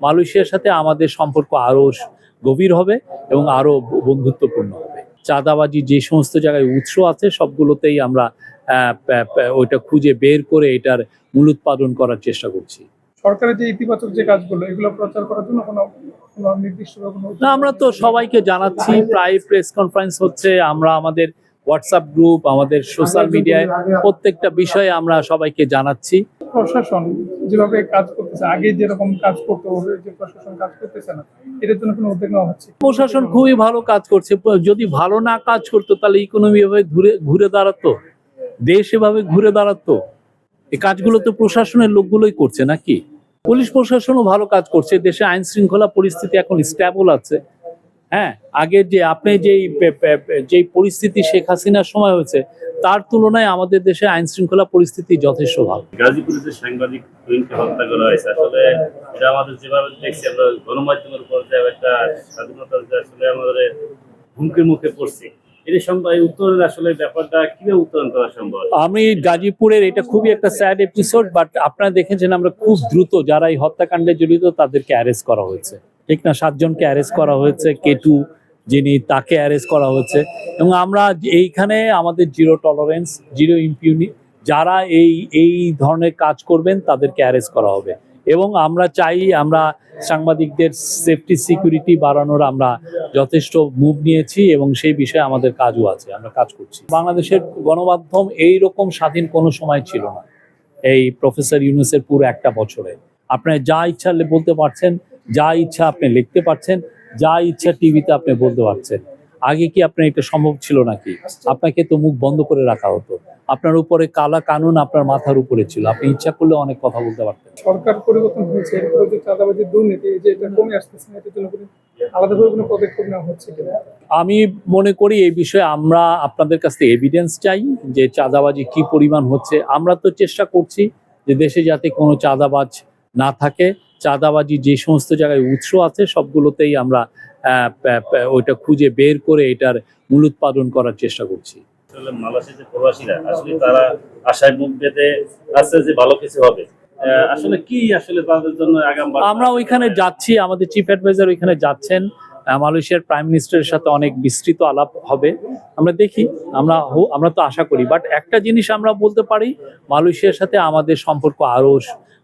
মালয়েশিয়ার সাথে আমাদের সম্পর্ক আরও গভীর হবে এবং আরও বন্ধুত্বপূর্ণ হবে। চাঁদাবাজি যে সমস্ত জায়গায় উৎস আছে সবগুলোতেই আমরা ওইটা খুঁজে বের করে এটার মূল উৎপাদন করার চেষ্টা করছি। সরকারের যে ইতিবাচক যে কাজগুলো এগুলো প্রচার করার জন্য কোনো কোনো নির্দিষ্ট কোনো না আমরা তো সবাইকে জানাচ্ছি প্রায় প্রেস কনফারেন্স হচ্ছে আমরা আমাদের হোয়াটসঅ্যাপ গ্রুপ আমাদের সোশ্যাল মিডিয়ায় প্রত্যেকটা বিষয়ে আমরা সবাইকে জানাচ্ছি। প্রশাসন যেভাবে কাজ করতেছে, আগে যেরকম কাজ করতে যে প্রশাসন কাজ করতেছে না, এটার জন্য কোনো উদ্যোগ নেওয়া হচ্ছে? প্রশাসন খুবই ভালো কাজ করছে। যদি ভালো না কাজ করতো, তাহলে ইকোনমি এভাবে ঘুরে ঘুরে দাঁড়াতো? দেশ এভাবে ঘুরে দাঁড়াতো? এই কাজগুলো তো প্রশাসনের লোকগুলোই করছে নাকি? পুলিশ প্রশাসনও ভালো কাজ করছে। দেশে আইন শৃঙ্খলা পরিস্থিতি এখন স্ট্যাবল আছে। হ্যাঁ আগে যে আপনি যেই যেই পরিস্থিতি শেখ হাসিনার সময় হয়েছে তার তুলনায় আমাদের দেশে আইন শৃঙ্খলা পরিস্থিতি যথেষ্ট ভালো। গাজীপুরে যে সাংবাদিক তুহিনকে হত্যা করা হয়েছে আসলে এটা আমাদের যেভাবে দেখছি আমরা গণমাধ্যমের উপর যে একটা স্বাধীনতা যে আসলে আমাদের হুমকির মুখে পড়ছি আমি গাজীপুরের এটা খুবই একটা স্যাড এপিসোড বাট আপনারা দেখেছেন আমরা খুব দ্রুত যারা এই হত্যাকাণ্ডে জড়িত তাদেরকে অ্যারেস্ট করা হয়েছে। ঠিক না? সাতজনকে অ্যারেস্ট করা হয়েছে কেটু যিনি তাকে অ্যারেস্ট করা হয়েছে। এবং আমরা এইখানে আমাদের জিরো টলারেন্স জিরো ইম্পিউনি যারা এই এই ধরনের কাজ করবেন, তাদেরকে অ্যারেস্ট করা হবে। এবং আমরা চাই, আমরা সাংবাদিকদের সেফটি সিকিউরিটি বাড়ানোর আমরা যথেষ্ট মুভ নিয়েছি এবং সেই বিষয়ে আমাদের কাজও আছে, আমরা কাজ করছি। বাংলাদেশের গণমাধ্যম এই রকম স্বাধীন কোনো সময় ছিল না। এই প্রফেসর ইউনুসের পুরো একটা বছরে। আপনার যা ইচ্ছা বলতে পারছেন যা ইচ্ছা আপনি লিখতে পারছেন যা ইচ্ছা টিভিতে আপনি বলতে পারছেন। আগে কি আপনার এটা সম্ভব ছিল নাকি? আপনাকে তো মুখ বন্ধ করে রাখা হতো। আপনার উপরে কালা কানুন আপনার মাথার উপরে ছিল। আপনি ইচ্ছা করলে অনেক কথা বলতে পারতেন। সরকার পরিবর্তন হয়েছে এরপরে যে চাঁদাবাজি দুর্নীতি যে এটা কমে আসতেছে না এটার জন্য আলাদাভাবে কোনো পদক্ষেপ নেওয়া হচ্ছে কিনা? আমি মনে করি এই বিষয়ে আমরা আপনাদের কাছ থেকে এভিডেন্স চাই যে চাঁদাবাজি কি পরিমাণ হচ্ছে। আমরা তো চেষ্টা করছি যে দেশে যাতে কোনো চাঁদাবাজ না থাকে চাঁদাবাজি যে সমস্ত জায়গায় উৎস আছে সবগুলোতেই আমরা ওইটা খুঁজে বের করে এটার মূলোৎপাদন করার চেষ্টা করছি। আসলে প্রবাসীরা আসলে তারা আশায় মুখ বেঁধে আছে যে ভালো কিছু হবে। আসলে কি আসলে তাদের জন্য আগাম আমরা ওইখানে যাচ্ছি আমাদের চিফ অ্যাডভাইজার ওইখানে যাচ্ছেন। মালয়েশিয়ার প্রাইম মিনিস্টারের সাথে অনেক বিস্তৃত আলাপ হবে। আমরা দেখি আমরা আমরা তো আশা করি। বাট একটা জিনিস আমরা বলতে পারি মালয়েশিয়ার সাথে আমাদের সম্পর্ক আরও